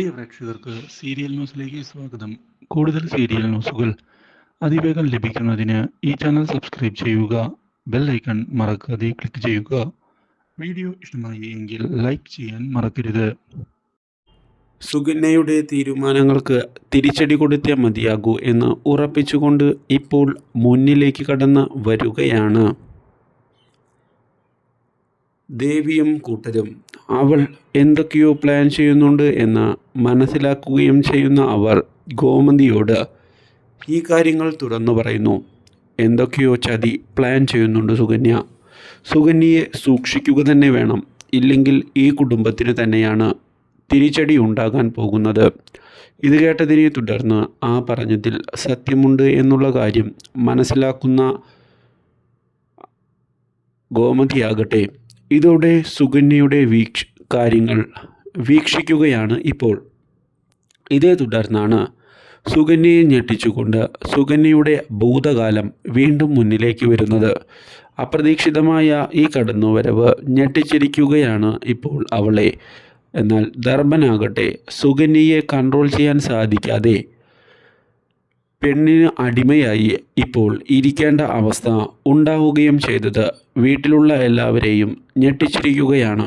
പ്രിയ പ്രേക്ഷകർക്ക് സീരിയൽ ന്യൂസിലേക്ക് സ്വാഗതം. കൂടുതൽ സീരിയൽ ന്യൂസുകൾ അതിവേഗം ലഭിക്കുന്നതിന് ഈ ചാനൽ സബ്സ്ക്രൈബ് ചെയ്യുക ബെൽ ഐക്കൺ മറക്കാതെ ക്ലിക്ക് ചെയ്യുക. വീഡിയോ ഇഷ്ടമായി എങ്കിൽ ലൈക്ക് ചെയ്യാൻ മറക്കരുത്. സുകന്യയുടെ തീരുമാനങ്ങൾക്ക് തിരിച്ചടി കൊടുത്തേ മതിയാകൂ എന്ന് ഉറപ്പിച്ചുകൊണ്ട് ഇപ്പോൾ മുന്നിലേക്ക് കടന്ന് വരികയാണ്. ദേവിയും കൂട്ടരും അവൾ എന്തൊക്കെയോ പ്ലാൻ ചെയ്യുന്നുണ്ട് എന്ന് മനസ്സിലാക്കുകയും ചെയ്യുന്ന അവർ ഗോമതിയോട് ഈ കാര്യങ്ങൾ തുറന്നു പറയുന്നു. എന്തൊക്കെയോ ചതി പ്ലാൻ ചെയ്യുന്നുണ്ട് സുകന്യ. സുകന്യയെ സൂക്ഷിക്കുക തന്നെ വേണം. ഇല്ലെങ്കിൽ ഈ കുടുംബത്തിന് തന്നെയാണ് തിരിച്ചടി ഉണ്ടാകാൻ പോകുന്നത്. ഇത് കേട്ടതിനെ തുടർന്ന് ആ പറഞ്ഞതിൽ സത്യമുണ്ട് എന്നുള്ള കാര്യം മനസ്സിലാക്കുന്ന ഗോമതിയാകട്ടെ. ഇതോടെ സുകന്യയുടെ വീക്ഷ കാര്യങ്ങൾ വീക്ഷിക്കുകയാണ് ഇപ്പോൾ. ഇതേ തുടർന്നാണ് സുകന്യയെ ഞെട്ടിച്ചുകൊണ്ട് സുകന്യയുടെ ഭൂതകാലം വീണ്ടും മുന്നിലേക്ക് വരുന്നത്. അപ്രതീക്ഷിതമായ ഈ കടന്നുവരവ് ഞെട്ടിച്ചിരിക്കുകയാണ് ഇപ്പോൾ അവളെ. എന്നാൽ ദർബനാകട്ടെ സുകന്യയെ കൺട്രോൾ ചെയ്യാൻ സാധിക്കാതെ പെണ്ണിന് അടിമയായി ഇപ്പോൾ ഇരിക്കേണ്ട അവസ്ഥ ഉണ്ടാവുകയും ചെയ്തത് വീട്ടിലുള്ള എല്ലാവരെയും ഞെട്ടിച്ചിരിക്കുകയാണ്.